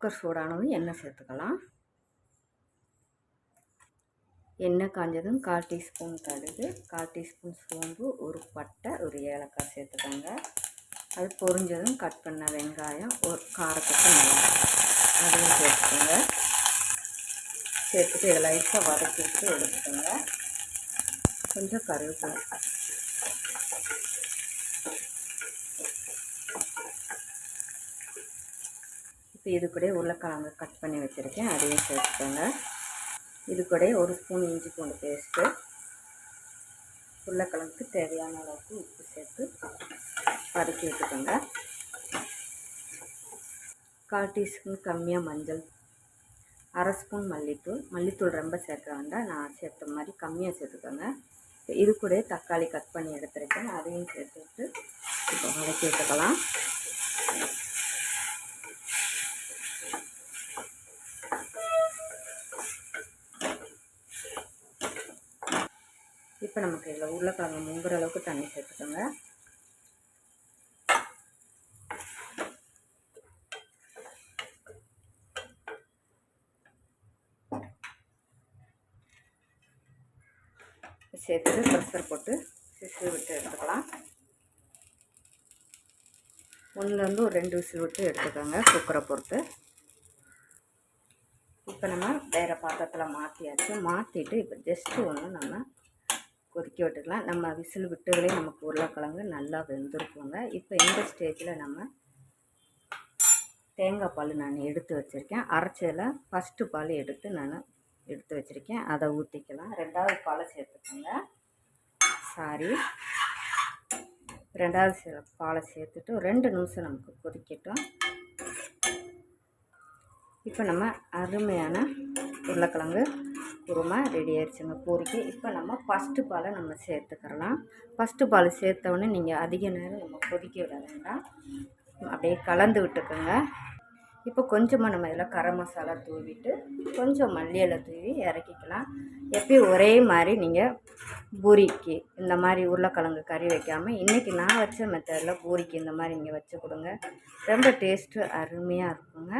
Cooker சூடானதும் எண்ணெய் சேர்த்துக்கலாம். எண்ணெய் காஞ்சதும் கால் டீஸ்பூன் கடுகு கால் டீஸ்பூன் சோம்பு ஒரு பட்டை ஒரு ஏலக்காய் சேர்த்துக்கோங்க. அது பொரிஞ்சதும் கட் பண்ண வெங்காயம் ஒரு காரத்துக்கு நல்லா அதையும் சேர்த்துக்கோங்க. சேர்த்துட்டு இதை லைட்டாக வதக்கி விட்டு எடுத்துக்கோங்க. கொஞ்சம் கருவேப்பிலை இப்போ இது கூட உருளைக்கிழங்கு கட் பண்ணி வச்சுருக்கேன். அதையும் சேர்த்துக்கோங்க. இது கூட ஒரு ஸ்பூன் இஞ்சி பூண்டு பேஸ்ட்டு. உருளைக்கிழங்குக்கு தேவையான அளவுக்கு உப்பு சேர்த்து வதக்கி விட்டுக்கோங்க கால் டீஸ்பூன் கம்மியாக மஞ்சள். அரை ஸ்பூன் மல்லித்தூள். மல்லித்தூள் ரொம்ப சேர்க்க வேண்டாம். நான் சேர்த்த மாதிரி கம்மியாக சேர்த்துக்கோங்க. இது கூட தக்காளி கட் பண்ணி எடுத்துருக்கேன். அதையும் சேர்த்துட்டு இப்போ வதக்கி விட்டுக்கலாம் இப்போ நமக்கு இதில் உருளைக்கிழங்கு முங்குற அளவுக்கு தண்ணி சேர்த்துக்கோங்க. சேர்த்து ப்ரெஷர் போட்டு விசில் விட்டு எடுத்துக்கலாம். ஒன்றுலேருந்து ஒரு ரெண்டு விசில் விட்டு எடுத்துக்கோங்க குக்கரை பொறுத்து. இப்போ நம்ம வேறு பாத்திரத்தில் மாற்றியாச்சு மாற்றிட்டு இப்போ ஜஸ்ட்டு ஒன்று நம்ம கொதிக்க விட்டுக்கலாம். நம்ம விசில் விட்டதுலேயே நமக்கு உருளைக்கிழங்கு நல்லா வெந்திருக்குங்க. இப்போ இந்த ஸ்டேஜில் நம்ம தேங்காய் பால் நான் எடுத்து வச்சுருக்கேன். அரைச்சதில் ஃபஸ்ட்டு பால் எடுத்து நான் எடுத்து வச்சுருக்கேன். அதை ஊற்றிக்கலாம் ரெண்டாவது பாலை சேர்த்துக்கோங்க. சாரி ரெண்டாவது சே பாலை சேர்த்துட்டு ரெண்டு நிமிஷம் நமக்கு கொதிக்கட்டும். இப்போ நம்ம அருமையான உருளைக்கிழங்கு குருமா ரெடி ஆயிடுச்சுங்க. பூரிக்கு இப்போ நம்ம ஃபஸ்ட்டு பாலை நம்ம சேர்த்துக்கிறலாம். ஃபஸ்ட்டு பால் சேர்த்தவொடனே நீங்கள் அதிக நேரம் நம்ம கொதிக்க விட வேண்டாம். அப்படியே கலந்து விட்டுக்கோங்க. இப்போ கொஞ்சமாக நம்ம இதில் கரம் மசாலா தூவிட்டு கொஞ்சம் மல்லி தூவி இறக்கிக்கலாம். எப்பயும் ஒரே மாதிரி நீங்கள் பூரிக்கு இந்த மாதிரி உருளைக்கிழங்கு கறி வைக்காமல் இன்றைக்கி நான் வச்ச மெத்தடில் பூரிக்கு இந்த மாதிரி நீங்கள் வச்சு கொடுங்க. ரொம்ப டேஸ்ட்டு அருமையாக இருக்குங்க.